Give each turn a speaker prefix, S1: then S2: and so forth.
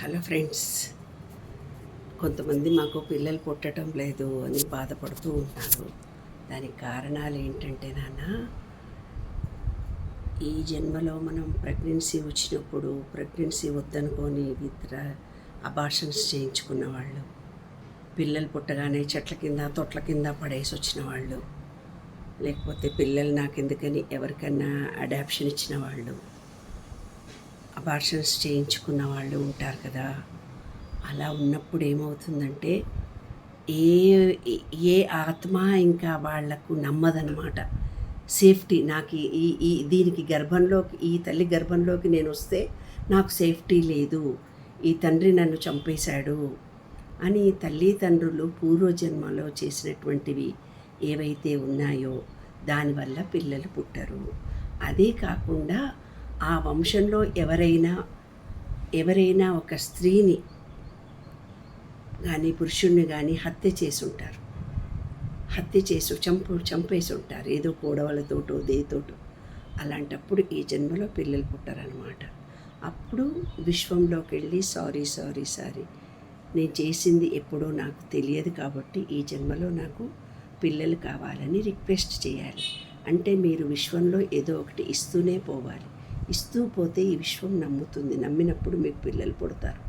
S1: Hello friends కొంతమంది మాకు పిల్లలు పుట్టడం లేదు అని బాధపడుతూ ఉంటారు. దానికి కారణాలు ఏంటంటే నాన్న ఈ జన్మలో మనం ప్రెగ్నెన్సీ వచ్చినప్పుడు ప్రెగ్నెన్సీ వద్దనుకొని ఇతర అబార్షన్స్ చేయించుకున్న వాళ్ళు పిల్లలు పుట్టగానే చెట్ల కింద తొట్ల కింద పడేసి వచ్చిన వాళ్ళు లేకపోతే పిల్లలు నాకెందుకని ఎవరికన్నా అడాప్షన్ ఇచ్చిన వాళ్ళు అబార్షన్స్ చేయించుకున్న వాళ్ళు ఉంటారు కదా అలా ఉన్నప్పుడు ఏమవుతుందంటే ఏ ఏ ఆత్మ ఇంకా వాళ్ళకు నమ్మదనమాట సేఫ్టీ నాకు ఈ- ఈ దీనికి గర్భంలోకి ఈ తల్లి గర్భంలోకి నేను వస్తే నాకు సేఫ్టీ లేదు ఈ తండ్రి నన్ను చంపేశాడు అని తల్లిదండ్రులు పూర్వజన్మలో చేసినటువంటివి ఏవైతే ఉన్నాయో దానివల్ల పిల్లలు పుట్టరు. అదే కాకుండా ఆ వంశంలో ఎవరైనా ఎవరైనా ఒక స్త్రీని కానీ పురుషుణ్ణి కానీ హత్య చేసి ఉంటారు హత్య చేసి చంపు చంపేసి ఉంటారు ఏదో కోడవలతోటో దేతోటో అలాంటప్పుడు ఈ జన్మలో పిల్లలు పుట్టారనమాట అప్పుడు విశ్వంలోకి వెళ్ళి సారీ సారీ సారీ. నేను చేసింది ఎప్పుడో నాకు తెలియదు కాబట్టి ఈ జన్మలో నాకు పిల్లలు కావాలని రిక్వెస్ట్ చేయాలి. అంటే మీరు విశ్వంలో ఏదో ఒకటి ఇస్తూనే పోవాలి. ఇస్తూ పోతే ఈ విశ్వం నమ్ముతుంది. నమ్మినప్పుడు మీకు పిల్లలు పుడతారు.